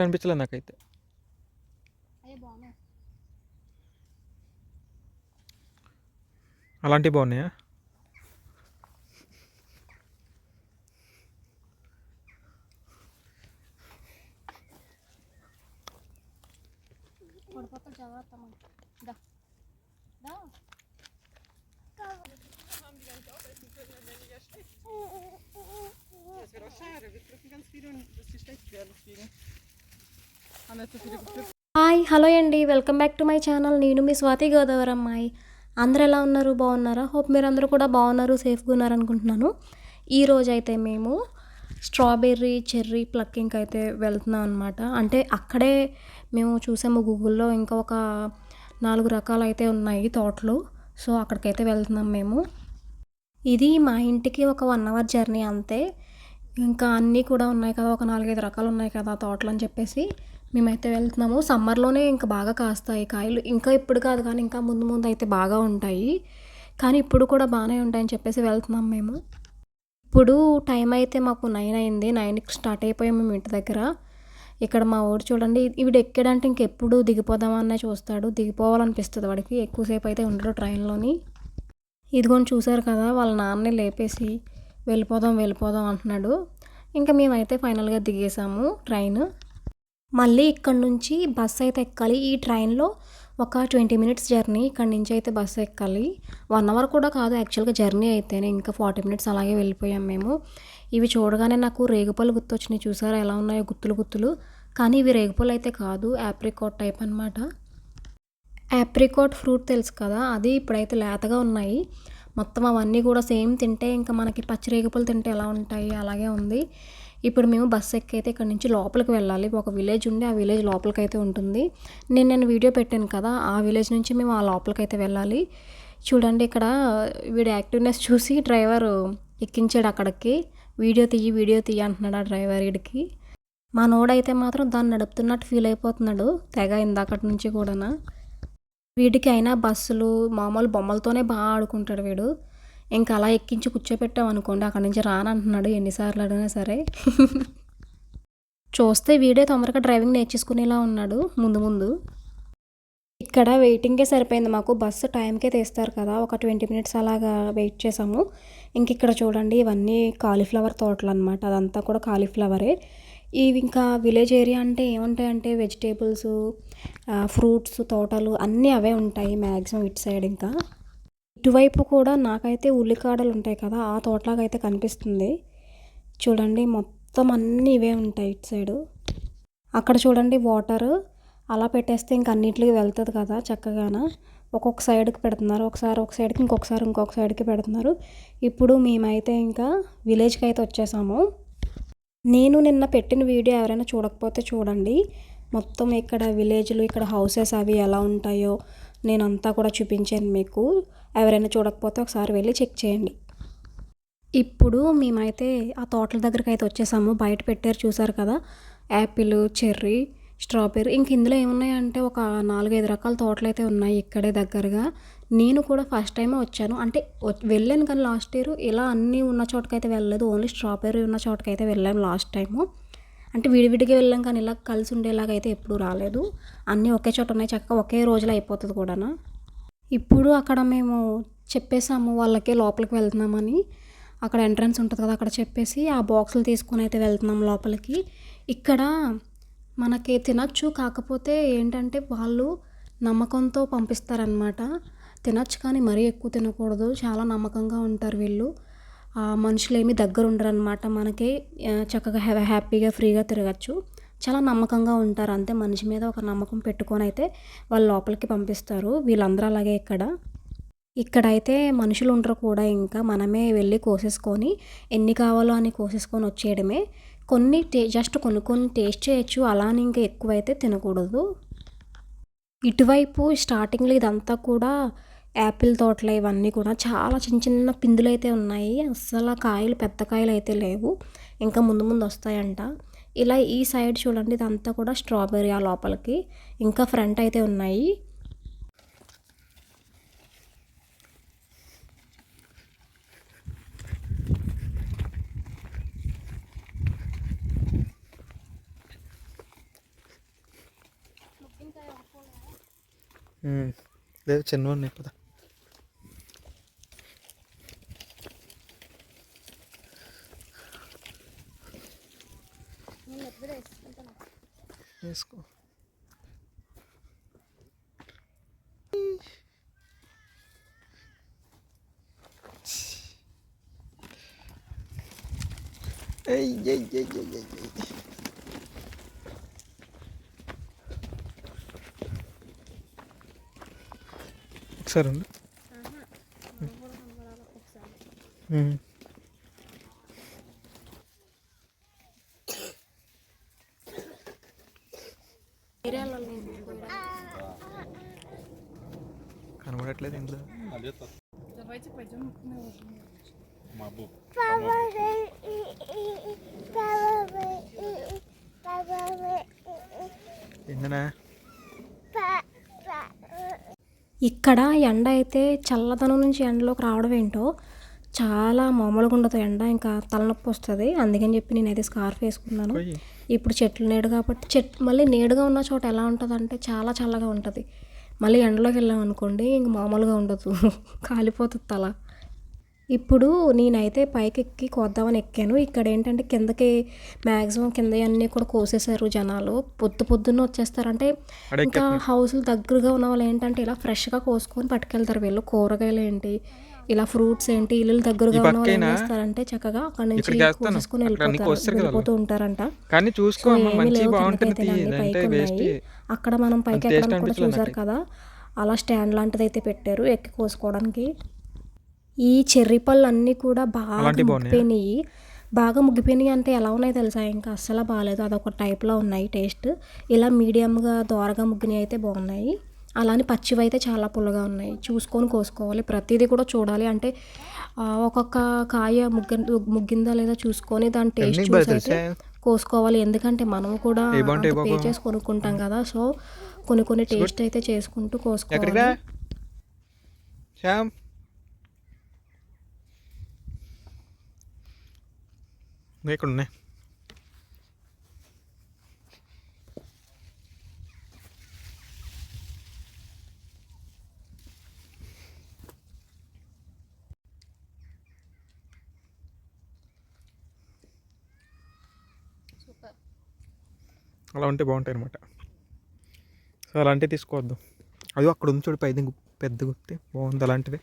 అనిపించలేదు నాకైతే అయ్యే బాగున్నాయి అలాంటివి బాగున్నాయా పడిపోతా జాగ్రత్త అమ్మ. దా దా Das wäre doch schade. Wir pflücken ganz viele und dass die schlecht werden deswegen. hi hello అండి. Welcome back to my channel. నేను మీ స్వాతి గోదావరి అమ్మాయి అందరు ఎలా ఉన్నారు? బాగున్నారా? హోప్ మీరు అందరూ కూడా బాగున్నారు సేఫ్గా ఉన్నారు అనుకుంటున్నాను. ఈ రోజైతే అయితే మేము స్ట్రాబెర్రీ చెర్రీ ప్లక్కింగ్కి అయితే వెళ్తున్నాం అనమాట అంటే అక్కడే మేము చూసాము గూగుల్లో. ఇంకా ఒక నాలుగు రకాలు అయితే ఉన్నాయి తోటలు. సో అక్కడికైతే వెళ్తున్నాం మేము. ఇది మా ఇంటికి ఒక వన్ అవర్ జర్నీ అంతే. ఇంకా అన్నీ కూడా ఉన్నాయి కదా. ఒక నాలుగైదు రకాలు ఉన్నాయి కదా తోటలు అని చెప్పేసి. మేమైతే వెళ్తున్నాము. సమ్మర్లోనే ఇంకా బాగా కాస్తాయి కాయలు. ఇంకా ఇప్పుడు కాదు కానీ ఇంకా ముందు ముందు అయితే బాగా ఉంటాయి. కానీ ఇప్పుడు కూడా బాగానే ఉంటాయని చెప్పేసి వెళ్తున్నాం మేము. ఇప్పుడు టైం అయితే మాకు నైన్ అయింది. నైన్కి స్టార్ట్ అయిపోయాం మేము ఇంటి దగ్గర. ఇక్కడ మా ఊరు చూడండి ఇవిడ ఎక్కాడంటే ఇంకెప్పుడు దిగిపోదామనే చూస్తాడు. దిగిపోవాలనిపిస్తుంది వాడికి. ఎక్కువసేపు అయితే ఉండడు ట్రైన్లోని. ఇదిగోని చూశారు కదా వాళ్ళ నాన్నని లేపేసి వెళ్ళిపోదాం వెళ్ళిపోదాం అంటున్నాడు. ఇంకా మేమైతే ఫైనల్గా దిగేసాము ట్రైన్. మళ్ళీ ఇక్కడ నుంచి బస్ అయితే ఎక్కాలి. ఈ ట్రైన్లో ఒక ట్వంటీ మినిట్స్ జర్నీ ఇక్కడ నుంచి అయితే బస్సు ఎక్కాలి. వన్ అవర్ కూడా కాదు యాక్చువల్గా జర్నీ అయితేనే. ఇంకా ఫార్టీ మినిట్స్ అలాగే వెళ్ళిపోయాం మేము. ఇవి చూడగానే నాకు రేగుపళ్ళు గుర్తొచ్చినాయి. చూసారా ఎలా ఉన్నాయో గుత్తులు గుత్తులు. కానీ ఇవి రేగుపళ్ళు అయితే కాదు యాప్రికాట్ టైప్ అనమాట యాప్రికాట్ ఫ్రూట్ తెలుసు కదా అది ఇప్పుడైతే లేతగా ఉన్నాయి. మొత్తం అవన్నీ కూడా సేమ్ తింటే ఇంకా మనకి పచ్చి రేగుపళ్ళు తింటే ఎలా ఉంటాయి? అలాగే ఉంది. ఇప్పుడు మేము బస్సు ఎక్కైతే ఇక్కడ నుంచి లోపలికి వెళ్ళాలి ఒక విలేజ్ ఉండి ఆ విలేజ్ లోపలికి అయితే ఉంటుంది. నేను నేను వీడియో పెట్టాను కదా ఆ విలేజ్ నుంచి మేము ఆ లోపలికి అయితే వెళ్ళాలి. చూడండి ఇక్కడ వీడి యాక్టివ్నెస్ చూసి డ్రైవర్ ఎక్కించాడు అక్కడికి. వీడియో తీయి వీడియో తీయి అంటున్నాడు ఆ డ్రైవర్ వీడికి మా నోడైతే మాత్రం దాన్ని నడుపుతున్నట్టు ఫీల్ అయిపోతున్నాడు తెగ ఇందాకటి నుంచి కూడానా. వీడికి అయినా బస్సులు మామూలు బొమ్మలతోనే బాగా ఆడుకుంటాడు వీడు. ఇంకా అలా ఎక్కించి కూర్చోపెట్టాం అనుకోండి అక్కడి నుంచి రానంటున్నాడు ఎన్నిసార్లు అడిగినా సరే. చూస్తే వీడే తొందరగా డ్రైవింగ్ నేర్చేసుకునేలా ఉన్నాడు ముందు ముందు. ఇక్కడ వెయిటింగే సరిపోయింది మాకు. బస్సు టైంకే తీస్తారు కదా ఒక ట్వంటీ మినిట్స్ అలాగా వెయిట్ చేసాము ఇంక ఇక్కడ చూడండి ఇవన్నీ కాలీఫ్లవర్ తోటలు అనమాట అదంతా కూడా కాలీఫ్లవరే. ఇవి ఇంకా విలేజ్ ఏరియా అంటే ఏముంటాయంటే వెజిటేబుల్స్ ఫ్రూట్స్ తోటలు అన్నీ అవే ఉంటాయి మ్యాక్సిమం ఇటు సైడ్ ఇంకా. ఇటువైపు కూడా నాకైతే ఉల్లికాడలు ఉంటాయి కదా ఆ తోటలాగా అయితే కనిపిస్తుంది. చూడండి మొత్తం అన్నీ ఇవే ఉంటాయి ఇటు సైడు. అక్కడ చూడండి వాటర్. అలా పెట్టేస్తే ఇంక అన్నింటికి వెళ్తుంది కదా చక్కగాన. ఒక్కొక్క సైడ్కి పెడుతున్నారు ఒకసారి ఒక సైడ్కి ఇంకొకసారి ఇంకొక సైడ్కి పెడుతున్నారు. ఇప్పుడు మేమైతే ఇంకా విలేజ్కి అయితే వచ్చేసాము. నేను నిన్న పెట్టిన వీడియో ఎవరైనా చూడకపోతే చూడండి. మొత్తం ఇక్కడ విలేజ్లో ఇక్కడ హౌసెస్ అవి ఎలా ఉంటాయో నేను అంతా కూడా చూపించాను మీకు. ఎవరైనా చూడకపోతే ఒకసారి వెళ్ళి చెక్ చేయండి. ఇప్పుడు మేమైతే ఆ తోటల దగ్గరికి అయితే వచ్చేసాము. బయట పెట్టారు చూసారు కదా? Apple cherry strawberry. ఇంక ఇందులో ఏమున్నాయంటే ఒక నాలుగైదు రకాల తోటలు అయితే ఉన్నాయి ఇక్కడే దగ్గరగా. నేను కూడా ఫస్ట్ టైమే వచ్చాను. అంటే వెళ్ళాను కానీ లాస్ట్ ఇయర్ ఇలా అన్నీ ఉన్న చోటకైతే వెళ్ళలేదు. ఓన్లీ స్ట్రాబెర్రీ ఉన్న చోటకైతే వెళ్ళాము లాస్ట్ టైము. అంటే విడివిడిగా వెళ్ళాం కానీ ఇలా కలిసి ఉండేలాగా అయితే ఎప్పుడూ రాలేదు. అన్నీ ఒకే చోట ఉన్నాయి. చక్కగా ఒకే రోజులో అయిపోతుంది కూడాను? ఇప్పుడు అక్కడ మేము చెప్పేసాము వాళ్ళకి లోపలికి వెళ్తున్నామని. అక్కడ ఎంట్రన్స్ ఉంటుంది కదా అక్కడ చెప్పేసి ఆ బాక్సులు తీసుకొని అయితే వెళ్తున్నాం లోపలికి. ఇక్కడ మనకి తినచ్చు కాకపోతే ఏంటంటే వాళ్ళు నమ్మకంతో పంపిస్తారనమాట తినచ్చు కానీ మరీ ఎక్కువ తినకూడదు చాలా నమ్మకంగా ఉంటారు వీళ్ళు. ఆ మనుషులు ఏమి దగ్గర ఉండరు అనమాట మనకి చక్కగా హ్యాపీగా ఫ్రీగా తిరగచ్చు. చాలా నమ్మకంగా ఉంటారు. అంతే మనిషి మీద ఒక నమ్మకం పెట్టుకొని అయితే వాళ్ళు లోపలికి పంపిస్తారు. వీళ్ళందరూ అలాగే ఇక్కడ. ఇక్కడైతే మనుషులు ఉండరు కూడా ఇంకా. మనమే వెళ్ళి కోసేసుకొని ఎన్ని కావాలో అని కోసేసుకొని వచ్చేయడమే. కొన్ని టే జస్ట్ కొన్ని కొన్ని టేస్ట్ చేయొచ్చు. అలా అని ఇంకా ఎక్కువైతే తినకూడదు. ఇటువైపు స్టార్టింగ్లో ఇదంతా కూడా యాపిల్ తోటలు ఇవన్నీ కూడా చాలా చిన్న చిన్న పిందులు అయితే ఉన్నాయి. అస్సలు కాయలు పెద్ద కాయలు అయితే లేవు. ఇంకా ముందు ముందు వస్తాయంట. ఇలా ఈ సైడ్ చూడండి ఇదంతా కూడా స్ట్రాబెర్రీ ఆ లోపలికి. ఇంకా ఫ్రంట్ అయితే ఉన్నాయి. లేదు చిన్నవాడిని ఉన్నాయి కదా వేసుకో ఏయ్, ఏయ్, ఏయ్, ఏయ్, ఏయ్, ఏయ్. ఒకసారి ఉండు ఉమ్. కనబడట్లేదు ఇంట్లో Давайте пойдем на ужин. ఏందనా ఇక్కడ ఎండ అయితే చల్లదనం నుంచి ఎండలోకి రావడం ఏంటో చాలా మామూలుగా ఉండదు ఎండ ఇంకా తలనొప్పి వస్తుంది అందుకని చెప్పి నేనైతే స్కార్ఫ్ వేసుకున్నాను పోయి ఇప్పుడు చెట్లు నీడు కాబట్టి చెట్ మళ్ళీ నీడుగా ఉన్న చోట ఎలా ఉంటుంది అంటే చాలా చల్లగా ఉంటుంది మళ్ళీ ఎండలోకి వెళ్ళాం అనుకోండి ఇంక మామూలుగా ఉండదు. కాలిపోతుంది తల. ఇప్పుడు నేనైతే పైకి ఎక్కి కోద్దామని ఎక్కాను. ఇక్కడ ఏంటంటే కిందకి మ్యాక్సిమం కింద అన్నీ కూడా కోసేశారు జనాలు. పొద్దు పొద్దున్న వచ్చేస్తారంటే ఇంకా హౌస్లు దగ్గరగా ఉన్న వాళ్ళు ఏంటంటే ఇలా ఫ్రెష్గా కోసుకొని పట్టుకెళ్తారు. వీళ్ళు కూరగాయలు ఏంటి ఇలా ఫ్రూట్స్ ఏంటి ఇల్లు దగ్గరగా ఉన్న వాళ్ళు ఏం? చేస్తారంటే చక్కగా అక్కడ నుంచి. కోసేసుకొని వెళ్ళిపోతారు. వెళ్ళిపోతూ ఉంటారంట. కానీ చూసుకో మంచి బాగుంటుంది అక్కడ మనం పైకి ఎక్కడానికి కూడా చూసారు. కదా? అలా స్టాండ్ లాంటిది అయితే పెట్టారు ఎక్కి కోసుకోవడానికి. ఈ చెర్రీ పళ్ళు అన్నీ కూడా బాగా? ముగ్గిపోయినాయి. బాగా ముగ్గిపోయినాయి అంటే ఎలా ఉన్నాయి తెలుసా? ఇంకా అస్సలు బాగాలేదు. అదొక టైప్లో ఉన్నాయి టేస్ట్. ఇలా మీడియంగా దోరగా ముగ్గినవి అయితే బాగున్నాయి. అలానే పచ్చివి అయితే చాలా పుల్లగా ఉన్నాయి. చూసుకొని కోసుకోవాలి. ప్రతిదీ కూడా చూడాలి. అంటే ఒక్కొక్క కాయ ముగ్గ ముగ్గిందా లేదా చూసుకొని దాని టేస్ట్ చూసి? కోసుకోవాలి. ఎందుకంటే మనం కూడా పే? చేసి కొనుక్కుంటాం కదా. సో కొన్ని కొన్ని టేస్ట్ అయితే చేసుకుంటూ కోసుకోవాలి. ఇక్కడ ఉన్నాయి అలా ఉంటే బాగుంటాయి అనమాట సో అలాంటివి తీసుకోవద్దు. అది అక్కడ ఉంది చూడు పైది పెద్ద గుర్తి బాగుంది అలాంటిది.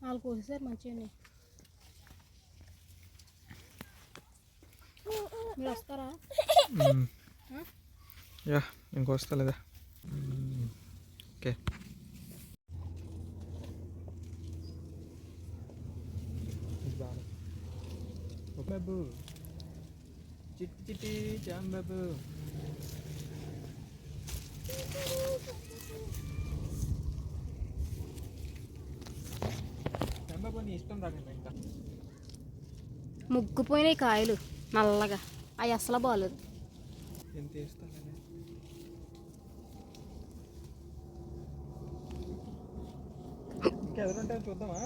వాళ్ళు కోసేసారు మంచిగా మీరు వస్తారా. యా ఇంకొస్తా లేదా మ్మ్. ఓకే బాబు చిట్టి చిట్టి జాంబాబు జాంబాబు నీ ఇష్టం రాకండి ఇంకా. ముగ్గుపోయినాయి కాయలు నల్లగా. అవి అసలు బాగాలేదు ఎంత ఇస్తాను ఇంకెవరుంటారో చూద్దామా?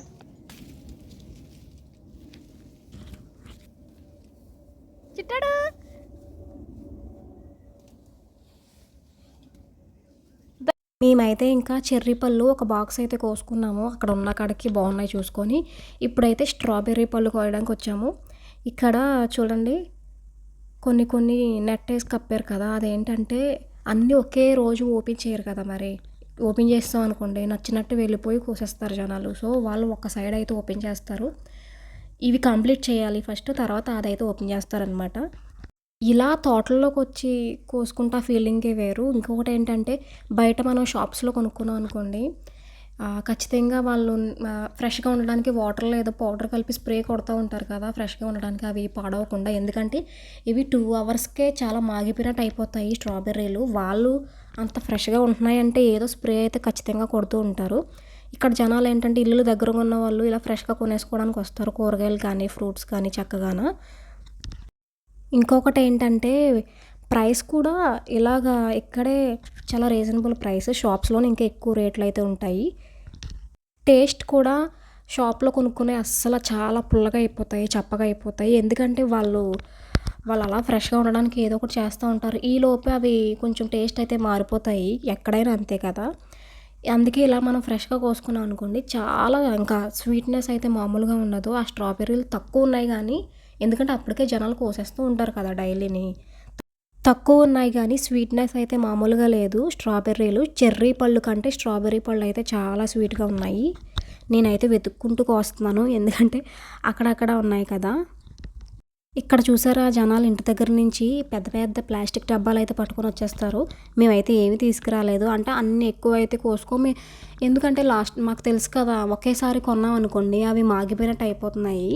మేమైతే ఇంకా చెర్రీ పళ్ళు ఒక బాక్స్ అయితే కోసుకున్నాము. అక్కడ ఉన్న కాడికి బాగున్నాయి చూసుకొని. ఇప్పుడైతే స్ట్రాబెర్రీ పళ్ళు కోయడానికి వచ్చాము. ఇక్కడ చూడండి కొన్ని కొన్ని నెట్ వేసి కప్పారు కదా. అదేంటంటే అన్నీ ఒకే రోజు ఓపెన్ చేయరు కదా మరి. ఓపెన్ చేస్తాం అనుకోండి నచ్చినట్టు వెళ్ళిపోయి కోసేస్తారు జనాలు. సో వాళ్ళు ఒక సైడ్ అయితే ఓపెన్ చేస్తారు. ఇవి కంప్లీట్ చేయాలి ఫస్ట్ తర్వాత అదైతే ఓపెన్ చేస్తారనమాట ఇలా తోటల్లోకి వచ్చి కోసుకుంటా ఫీలింగే వేరు. ఇంకొకటి ఏంటంటే బయట మనం షాప్స్లో కొనుక్కున్నాం అనుకోండి ఖచ్చితంగా వాళ్ళు ఫ్రెష్గా ఉండడానికి వాటర్లో ఏదో పౌడర్ కలిపి స్ప్రే కొడుతూ ఉంటారు కదా ఫ్రెష్గా ఉండడానికి అవి పాడవకుండా. ఎందుకంటే ఇవి టూ అవర్స్కే చాలా మాగిపోయినట్టు అయిపోతాయి స్ట్రాబెర్రీలు. వాళ్ళు అంత ఫ్రెష్గా ఉంటున్నాయంటే ఏదో స్ప్రే అయితే ఖచ్చితంగా కొడుతూ ఉంటారు. ఇక్కడ జనాలు ఏంటంటే ఇల్లు దగ్గరగా ఉన్న వాళ్ళు ఇలా ఫ్రెష్గా కొనేసుకోవడానికి వస్తారు. కూరగాయలు కానీ ఫ్రూట్స్ కానీ చక్కగాన. ఇంకొకటి ఏంటంటే ప్రైస్ కూడా ఇలాగా ఇక్కడే చాలా రీజనబుల్ ప్రైస్. షాప్స్లో ఇంకా ఎక్కువ రేట్లు అయితే ఉంటాయి. టేస్ట్ కూడా షాప్లో కొనుక్కునే అస్సలు చాలా పుల్లగా అయిపోతాయి చప్పగా అయిపోతాయి. ఎందుకంటే వాళ్ళు వాళ్ళు అలా ఫ్రెష్గా ఉండడానికి ఏదో ఒకటి చేస్తూ ఉంటారు. ఈ లోపే అవి కొంచెం టేస్ట్ అయితే మారిపోతాయి ఎక్కడైనా అంతే కదా. అందుకే ఇలా మనం ఫ్రెష్గా కోసుకున్నాం అనుకోండి చాలా ఇంకా స్వీట్నెస్ అయితే మామూలుగా ఉండదు. ఆ స్ట్రాబెర్రీలు తక్కువ ఉన్నాయి కానీ ఎందుకంటే అప్పటికే జనాలు కోసేస్తూ ఉంటారు కదా డైలీని. తక్కువ ఉన్నాయి కానీ స్వీట్నెస్ అయితే మామూలుగా లేదు. స్ట్రాబెర్రీలు చెర్రీ పళ్ళు కంటే స్ట్రాబెర్రీ పళ్ళు అయితే చాలా స్వీట్గా ఉన్నాయి. నేనైతే వెతుక్కుంటూ కోస్తున్నాను. ఎందుకంటే అక్కడక్కడ ఉన్నాయి కదా. ఇక్కడ చూసారా జనాలు ఇంటి దగ్గర నుంచి పెద్ద పెద్ద ప్లాస్టిక్ డబ్బాలు అయితే పట్టుకొని వచ్చేస్తారు. మేమైతే ఏమి తీసుకురాలేదు. అంటే అన్ని ఎక్కువ అయితే కోసుకో కోసుకోమి. ఎందుకంటే లాస్ట్ మాకు తెలుసు కదా ఒకేసారి కొన్నాం అనుకోండి అవి మాగిపోయినట్టు అయిపోతున్నాయి.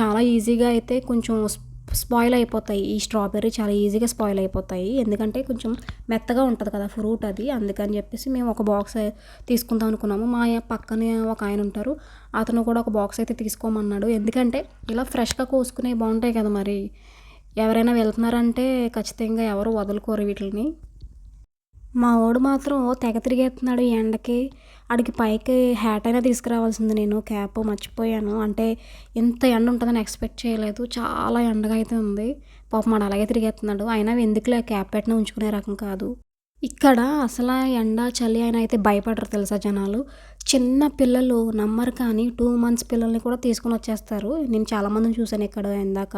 చాలా ఈజీగా అయితే కొంచెం స్పాయిల్ అయిపోతాయి. ఈ స్ట్రాబెర్రీ చాలా ఈజీగా స్పాయిల్ అయిపోతాయి. ఎందుకంటే కొంచెం మెత్తగా ఉంటుంది కదా ఫ్రూట్ అది. అందుకని చెప్పేసి మేము ఒక బాక్స్ తీసుకుందాం అనుకున్నాము. మా పక్కనే ఒక ఆయన ఉంటారు. అతను కూడా ఒక బాక్స్ అయితే తీసుకోమన్నాడు. ఎందుకంటే ఇలా ఫ్రెష్గా కోసుకునే బాగుంటాయి కదా మరి. ఎవరైనా వెళ్తున్నారంటే ఖచ్చితంగా ఎవరు వదులుకోరు వీటిని మా వాడు మాత్రం తెగ తిరిగేస్తున్నాడు ఈ ఎండకి. ఆడికి పైకి హ్యాట్ అయినా తీసుకురావాల్సింది నేను క్యాప్ మర్చిపోయాను. అంటే ఇంత ఎండ ఉంటుందని ఎక్స్పెక్ట్ చేయలేదు. చాలా ఎండగా అయితే ఉంది. పాపం మాడు అలాగే తిరిగేస్తున్నాడు. అయినా ఎందుకులే క్యాప్ పెట్టినా ఉంచుకునే రకం కాదు. ఇక్కడ అసలు ఎండ చలి అయినా అయితే భయపడరు తెలుసా జనాలు? చిన్న పిల్లలు నమ్మరు కానీ టూ మంత్స్ పిల్లల్ని కూడా తీసుకొని వచ్చేస్తారు. నేను చాలామందిని చూశాను ఇక్కడ ఇందాక.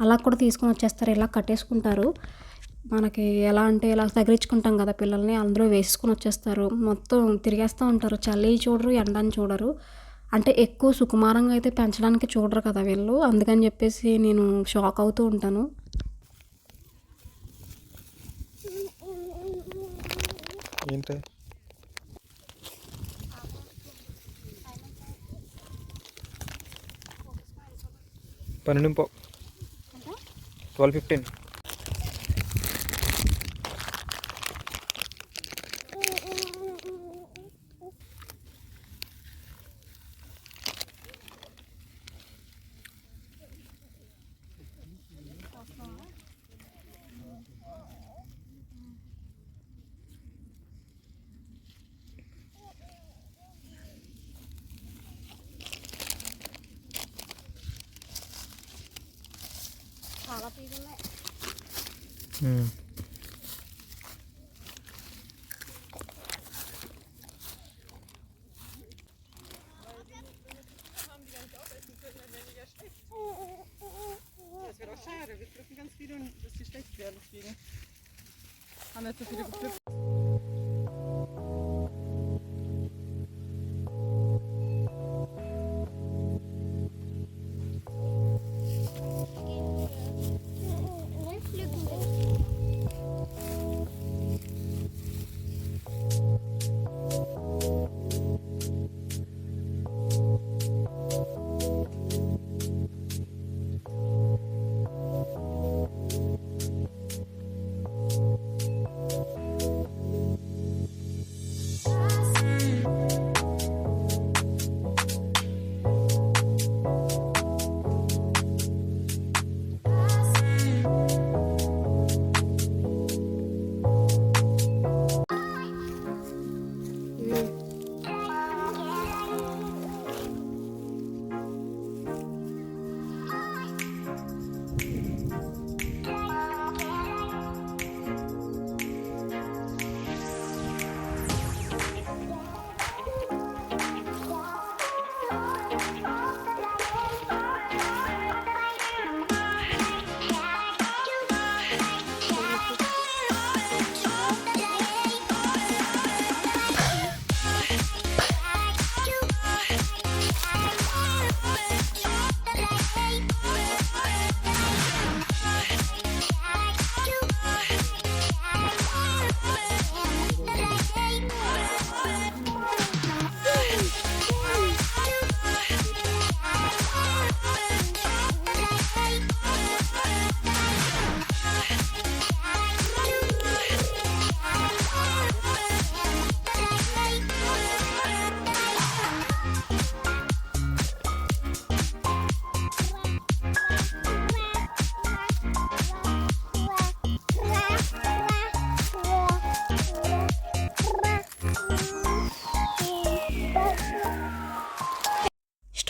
అలా కూడా తీసుకొని వచ్చేస్తారు. ఇలా కట్టేసుకుంటారు. మనకి ఎలా అంటే ఇలా తగిలించుకుంటాం కదా పిల్లల్ని అందులో వేసుకొని వచ్చేస్తారు. మొత్తం తిరిగేస్తూ ఉంటారు. చలి చూడరు ఎండని చూడరు. అంటే ఎక్కువ సుకుమారంగా అయితే పెంచడానికి చూడరు కదా వీళ్ళు. అందుకని చెప్పేసి నేను షాక్ అవుతూ ఉంటాను. ఏంటి? పన్నెండు twelve fifteen Das wäre doch schade. Wir pflücken ganz viele und dass die schlecht werden deswegen. Haben jetzt so viele gepflückt.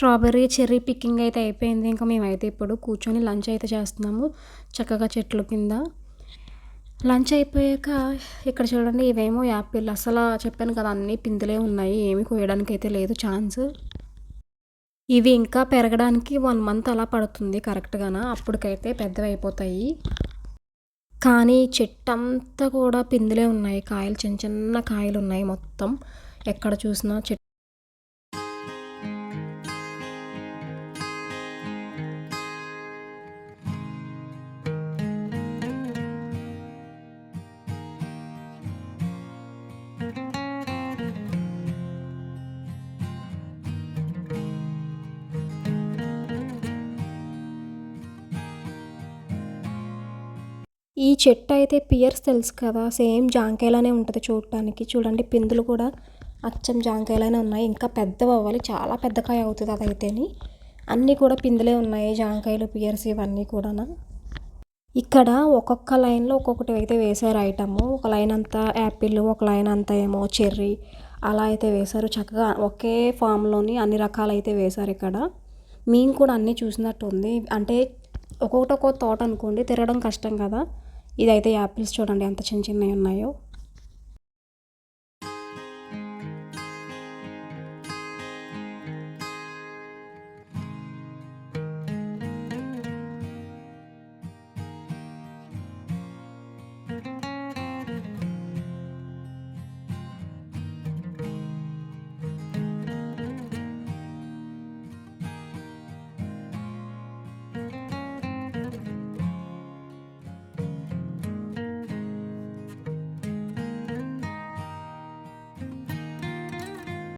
Strawberry cherry picking అయితే అయిపోయింది. ఇంకా మేమైతే ఇప్పుడు కూర్చొని లంచ్ అయితే చేస్తున్నాము చక్కగా చెట్ల కింద. లంచ్ అయిపోయాక ఇక్కడ చూడండి ఇవేమో యాపిల్ అసలు చెప్పాను కదా అన్నీ పిందులే ఉన్నాయి ఏమి కోయడానికి అయితే లేదు ఛాన్స్. ఇవి ఇంకా పెరగడానికి వన్ మంత్ అలా పడుతుంది కరెక్ట్గానా? అప్పటికైతే పెద్దవి అయిపోతాయి. కానీ చెట్టు అంతా కూడా పిందులే ఉన్నాయి కాయలు చిన్న చిన్న కాయలు ఉన్నాయి మొత్తం. ఎక్కడ చూసినా చెట్టు చెట్టు అయితే పియర్స్ తెలుసు కదా సేమ్ జాంకాయలానే ఉంటుంది చూడటానికి చూడండి పిందులు కూడా అచ్చం జాంకాయలానే ఉన్నాయి. ఇంకా పెద్దవి అవ్వాలి చాలా పెద్ద కాయ అవుతుంది అదైతేని. అన్నీ కూడా పిందులే ఉన్నాయి జాంకాయలు పియర్స్ ఇవన్నీ కూడా ఇక్కడ ఒక్కొక్క లైన్లో ఒక్కొక్కటి అయితే వేశారు ఐటమ్. ఒక లైన్ అంతా యాపిల్ ఒక లైన్ అంతా ఏమో చెర్రీ. అలా అయితే వేశారు. చక్కగా ఒకే ఫామ్లోని అన్ని రకాలు అయితే వేశారు ఇక్కడ. మేము కూడా అన్నీ చూసినట్టు ఉంది అంటే ఒక్కొక్కటి ఒక్కొక్క తోట అనుకోండి తిరగడం కష్టం కదా. ఇదైతే యాపిల్స్ చూడండి ఎంత చిన్న చిన్నవి ఉన్నాయో.